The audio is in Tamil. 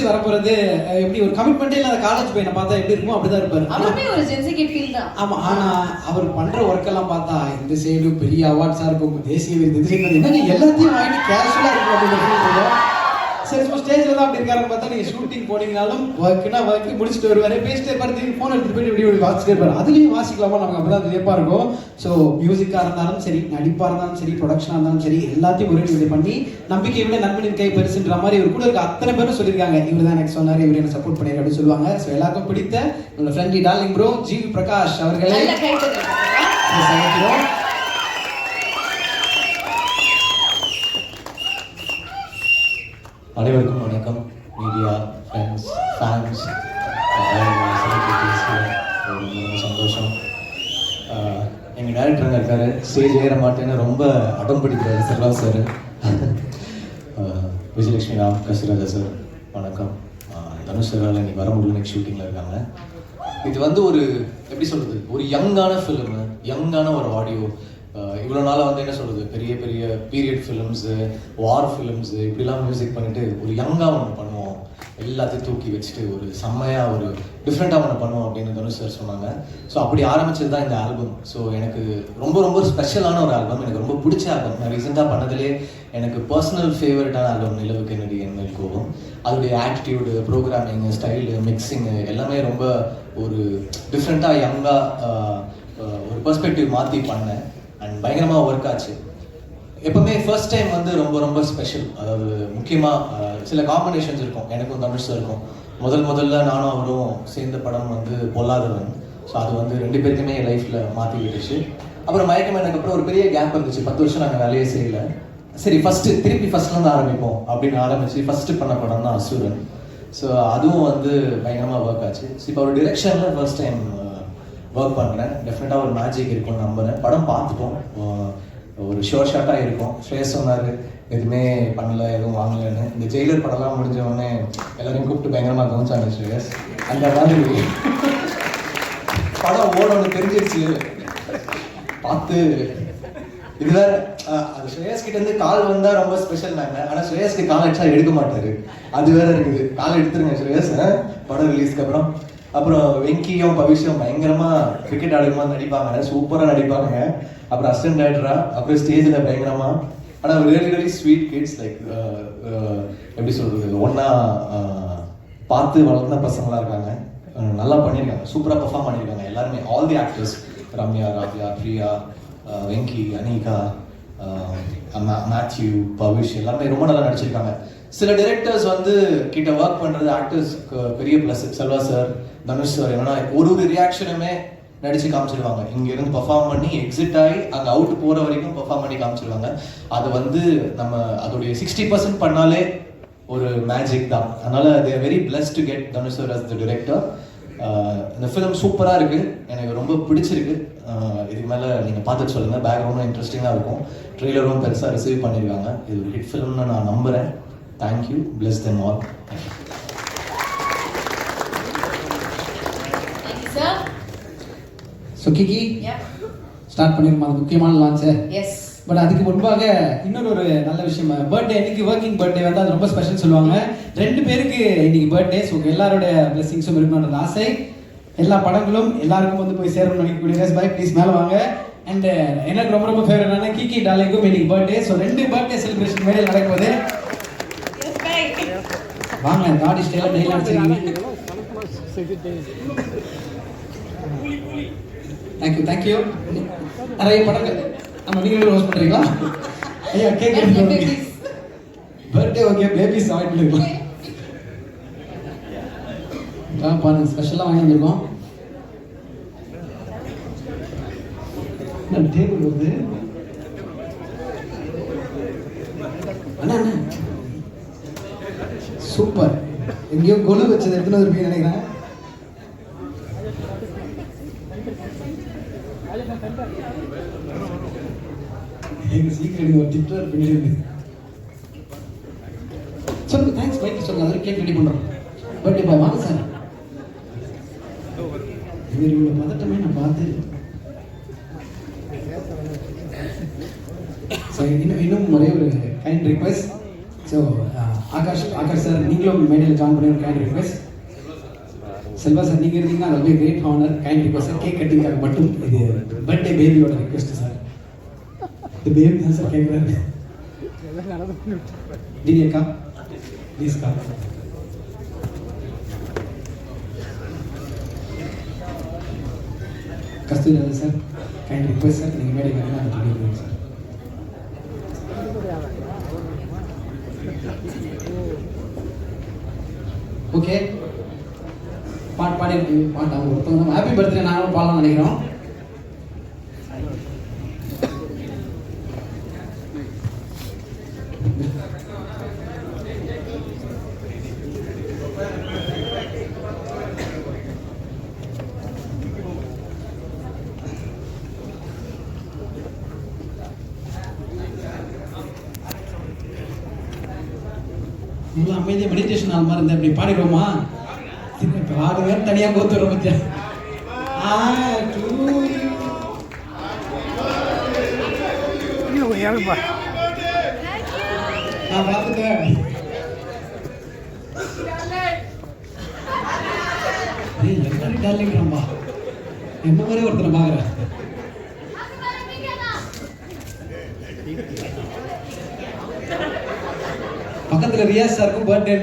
நெக்ஸ்ட் வரப்போறது எப்படி ஒரு கமிட்மெண்ட்டே இல்லாத காலேஜ் பையனை பார்த்தா எப்படி இருக்குமோ அப்படிதான் இருப்பாரு. அவருமே ஒரு ஜென்சி கிட் ஃபீல் தான். ஆமா ஆனா அவர் பண்ற ஒர்க் எல்லாம் பார்த்தா இந்த சைடு பெரிய அவார்ட்ஸா இருக்கும் தேசிய விருது என்னங்க எல்லாத்தையும் வாங்கிட்டு கேஷுவலா இருக்கும் அப்படின்னு feel பண்ணுவோம். சரி சும்மா ஸ்டேஜ்ல தான் அப்படி இருக்காருன்னு பார்த்தா நீங்க ஷூட்டிங் போனீங்கனாலும் ஒர்க்னா ஒர்க் முடிச்சுட்டு வருவாரு. பேசிட்டே இருப்பாரு திரும்பி போன் எடுத்துட்டு போயிட்டு இப்படி இப்படி வாசிட்டே இருப்பாரு. அதுலயும் வாசிக்கலாமா? நமக்கு அப்பதான் வியப்பா இருக்கும். ஸோ மியூசிக்கா இருந்தாலும் சரி நடிப்பா இருந்தாலும் சரி ப்ரொடக்ஷனா இருந்தாலும் சரி எல்லாத்தையும் ஒரே இது பண்ணி நம்பிக்கை விட நண்பனின் கை பெருசுன்ற மாதிரி இவர் கூட இருக்க அத்தனை பேரும் சொல்லியிருக்காங்க. இவர் தான் எனக்கு சொன்னாரு இவர் என்ன சப்போர்ட் பண்ணிரு அப்படின்னு சொல்லுவாங்க. ஸோ எல்லாருக்கும் பிடித்த உங்களோட friendly darling bro G Prakash அவர்களை. எங்கள் எங்க டேரக்டருங்க இருக்காரு. ஸ்டேஜ் ஏற மாட்டேன்னு ரொம்ப அடம் பிடிக்கிறாரு சார் விஜயலட்சுமி ராம் கசிராஜா சார் வணக்கம். தனுஷ் சாரால் இன்னைக்கு வர முடியல நெக்ஸ்ட் ஷூட்டிங்கில் இருக்காங்க. இது வந்து ஒரு எப்படி சொல்கிறது ஒரு யங்கான ஃபிலிமு யங்கான ஒரு ஆடியோ இவ்வளோ நாளாக வந்து என்ன சொல்கிறது பெரிய பெரிய பீரியட் ஃபிலிம்ஸு வார் ஃபிலிம்ஸு இப்படிலாம் மியூசிக் பண்ணிட்டு ஒரு யங்காக ஒன்று பண்ணுவோம். எல்லாத்தையும் தூக்கி வச்சுட்டு ஒரு செம்மையாக ஒரு டிஃப்ரெண்ட்டாக ஒன்று பண்ணுவோம் அப்படின்னு தனுஷ் சார் சொன்னாங்க. ஸோ அப்படி ஆரம்பிச்சது தான் இந்த ஆல்பம் ஸோ எனக்கு ரொம்ப ரொம்ப ஸ்பெஷலான ஒரு ஆல்பம் எனக்கு ரொம்ப பிடிச்ச ஆல்பம் நான் ரீசெண்டாக பண்ணதுலேயே எனக்கு பர்சனல் ஃபேவரட்டான ஆல்பம் நிலவுக்கு என்னடி என்மேல் கோபம் அதோடைய ஆட்டிடியூடு ப்ரோக்ராமிங் ஸ்டைலு மிக்சிங்கு எல்லாமே ரொம்ப ஒரு டிஃப்ரெண்ட்டாக யங்காக ஒரு பர்ஸ்பெக்டிவ் மாற்றி பண்ணேன். அண்ட் பயங்கரமாக ஒர்க் ஆச்சு. எப்பவுமே ஃபர்ஸ்ட் டைம் வந்து ரொம்ப ரொம்ப ஸ்பெஷல் அதாவது முக்கியமாக சில காம்பினேஷன்ஸ் இருக்கும். எனக்கும் தமிழ் சார் இருக்கும் முதல் முதல்ல நானும் அவரும் சேர்ந்த படம் வந்து பொல்லாதவன். ஸோ அது வந்து ரெண்டு பேருக்குமே என் லைஃப்பில் மாற்றிக்கிட்டுச்சு அப்புறம் மயக்கம் ஒரு பெரிய கேப் இருந்துச்சு. பத்து வருஷம் நாங்கள் வேலையே செய்யல. சரி ஃபஸ்ட்டு திருப்பி ஃபஸ்ட்லேருந்து ஆரம்பிப்போம் அப்படின்னு ஆரம்பிச்சு ஃபஸ்ட்டு பண்ண படம் தான் அசுரன். ஸோ அதுவும் வந்து பயங்கரமாக ஒர்க் ஆச்சு. ஸோ இப்போ ஒரு டிரெக்ஷனில் ஃபர்ஸ்ட் டைம் ஒர்க் பண்ணுறேன் டெஃபினட்டாக ஒரு மேஜிக் இருக்கும்னு நம்புகிறேன் படம் பார்த்துட்டோம். ஒரு ஷோர் ஷாட்டாக இருக்கும். ஸ்ரேஸ் சொன்னார் எதுவுமே பண்ணல எதுவும் வாங்கலைன்னு. இந்த ஜெயிலர் படம்லாம் முடிஞ்ச உடனே எல்லாரையும் கூப்பிட்டு பயங்கரமாக கவனிச்சாங்க ஸ்ரேஸ் அந்த மாதிரி படம் ஓடணும்னு தெரிஞ்சிருச்சு. பார்த்து இதுதான் அது ஸ்ரேயஸ் கிட்ட இருந்து கால் வந்தா ரொம்ப ஸ்பெஷல் நாங்க. ஆனா ஸ்ரேயஸ்க்கு கால் அடிச்சா எடுக்க மாட்டாரு. அது வேற இருக்குது. கால் எடுத்துருங்க ஸ்ரேயஸ் படம் ரிலீஸ்க்கு அப்புறம். அப்புறம் வெங்கியும் பவிஷும் பயங்கரமா கிரிக்கெட் ஆடுமா நடிப்பாங்க. சூப்பரா நடிப்பாங்க. அப்புறம் அசிஸ்டன்ட் டைரக்டரா அப்புறம் ஸ்டேஜில் பயங்கரமா. ஆனால் really really sweet kids like எப்படி சொல்றது? ஒன்னா பார்த்து வளர்ந்த பசங்களாக இருக்காங்க. நல்லா பண்ணியிருக்காங்க. சூப்பராக பர்ஃபார்ம் பண்ணியிருக்காங்க. எல்லாருமே all the actors Ramya Ravya Priya Venki Anika Mathew Bavish எல்லாமே ரொம்ப நல்லா நடிச்சிருக்காங்க. சில டிரெக்டர்ஸ் வந்து கிட்ட ஒர்க் பண்ணுறது ஆக்டர்ஸ்க்கு பெரிய plus Selva sir Dhanush sir என்னன்னா ஒரு ஒரு ரியாக்ஷனுமே நடிச்சு காமிச்சிருவாங்க. இங்க இருந்து பண்ணி எக்ஸிட் ஆகி அங்க அவுட் போற வரைக்கும் பர்ஃபார்ம் பண்ணி காமிச்சிருவாங்க. அது வந்து நம்ம அதோடைய சிக்ஸ்டி பர்சன்ட் பண்ணாலே ஒரு மேஜிக் தான். அதனால they very pleased to get தனுஷர் as the director இந்த ஃபிலிம் சூப்பராக இருக்கு. எனக்கு ரொம்ப பிடிச்சிருக்கு. இது இதுக்கு மேலே நீங்கள் பார்த்துட்டு சொல்லுங்கள் பேக்ரவுண்டும் இன்ட்ரெஸ்டிங்காக இருக்கும். ட்ரெய்லரும் பெருசாக ரிசீவ் பண்ணியிருக்காங்க இது ஒரு ஹிட் ஃபிலிம்னு நான் நம்புகிறேன் thank you bless them all thank you sir so Kiki start பண்ணிருமா? அது முக்கியமான லான்ச்சு எஸ் பட் அதுக்கு முன்பாக இன்னொரு ஒரு நல்ல விஷயம். பர்த்டே இன்னைக்கு ஒர்க்கிங் பர்த்டே வந்து அது ரொம்ப ஸ்பெஷல் சொல்லுவாங்க. ரெண்டு பேருக்கு இன்னைக்கு பர்த்டே ஸோ எல்லாருடைய பிளெஸிங்ஸும் இருக்கணும்ன்ற ஆசை. எல்லா படங்களும் எல்லாருக்கும் வந்து போய் சேரணும்னு நினைக்கக்கூடிய பை ப்ளீஸ் மேலே வாங்க. அண்ட் எனக்கு ரொம்ப ரொம்ப ஃபேவரட்டான கிகி டாலிக்கும் இன்னைக்கு பர்த்டே ஸோ ரெண்டு பர்த்டே செலிப்ரேஷன் மேலே பை வாங்க தாடி ஸ்டைலாக நெயில் அடிச்சிருக்கீங்க தேங்க்யூ தேங்க்யூ நிறைய படங்கள். நம்ம நீங்களும் ரோஸ் பண்ணுறீங்களா ஐயா cake. Birthday okay babies avoid பண்ணிருக்கலாம் ஆ பாருங்க ஸ்பெஷலாக வாங்கி வந்திருக்கோம். டேபிள் வருது அண்ணா அண்ணா. சூப்பர். எங்கேயோ கொலு வச்சது எடுத்துன்னு வந்திருப்பீங்க நினைக்கிறேன். எங்க சீக்கிரம் ஒரு டிக்டர் பண்ணிடுங்க சொல்லுங்க தேங்க்ஸ் பைக் சொல்லுங்க அதில் கேக் ரெடி பண்ணுறோம் பர்த்டே பாய் வாங்க சார் இவர் இவ்வளோ பதட்டமே நான் பார்த்து ஸோ இன்னும் இன்னும் ஒரே ஒரு kind request so Akash Akash sir நீங்களும் மேடையில் ஜாயின் பண்ணி ஒரு கைண்ட் ரிக்வெஸ்ட் செல்வா சார் நீங்கள் இருந்தீங்கன்னா அது great honour kind request sir cake கட்டிங்காக மட்டும். இது பர்த்டே பேபியோட ரிக்வெஸ்ட் சார். இந்த பேபி தான் சார் கேட்குறாரு டிடி அக்கா ப்ளீஸ் கா Kasthuri sir kind request sir. நீங்கள் வந்து அதை சொல்லிடுங்க சார். ஓகே பாட்டு பாடி பாட்டு அவங்க ஒருத்தவங்க ஹாப்பி பர்த்டே நாங்களும் பாடலாம் நினைக்கிறோம். நல்லா அமைதியாக மெடிடேஷன் ஆள் மாதிரி இருந்தால் இப்படி பாடிடுவோமா ஆடுங்க தனியாக கோத்துற பத்தியா. நான் பார்த்துட்டேன். டார்லிங்கிறாம்பா என்ன மாதிரி ஒருத்தனை பார்க்குறேன்? பக்கத்துல ரியாஸ் சாருக்கும் பர்த்டே